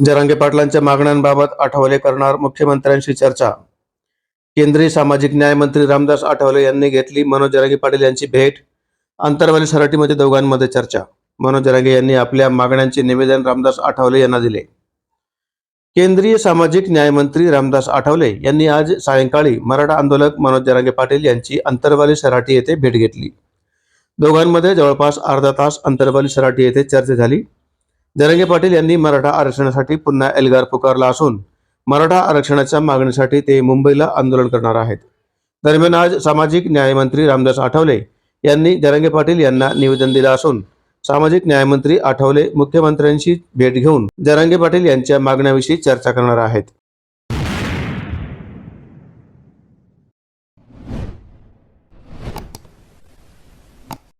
जरांगे पाटलांच्या मागण्यांबाबत आठवले करणार मुख्यमंत्र्यांशी चर्चा. केंद्रीय सामाजिक न्याय मंत्री रामदास आठवले यांनी घेतली मनोज जरांगे पाटील यांची भेट. अंतरवाली सराटीमध्ये दोघांमध्ये चर्चा. मनोज जरांगे यांनी आपल्या मागण्यांचे निवेदन रामदास आठवले यांना दिले. केंद्रीय सामाजिक न्याय मंत्री रामदास आठवले यांनी आज सायंकाळी मराठा आंदोलक मनोज जरांगे पाटील यांची अंतरवाली सराटी येथे भेट घेतली. दोघांमध्ये जवळपास अर्धा तास अंतरवाली सराटी येथे चर्चा झाली. जरंगे पाटील यांनी मराठा आरक्षणासाठी पुन्हा एल्गार पुकारला असून मराठा आरक्षणाच्या मागणीसाठी ते मुंबईला आंदोलन करणार आहेत. दरम्यान आज सामाजिक न्यायमंत्री रामदास आठवले यांनी जरंगे पाटील यांना निवेदन दिलं असून सामाजिक न्यायमंत्री आठवले मुख्यमंत्र्यांशी भेट घेऊन जरांगे पाटील यांच्या मागण्याविषयी चर्चा करणार आहेत.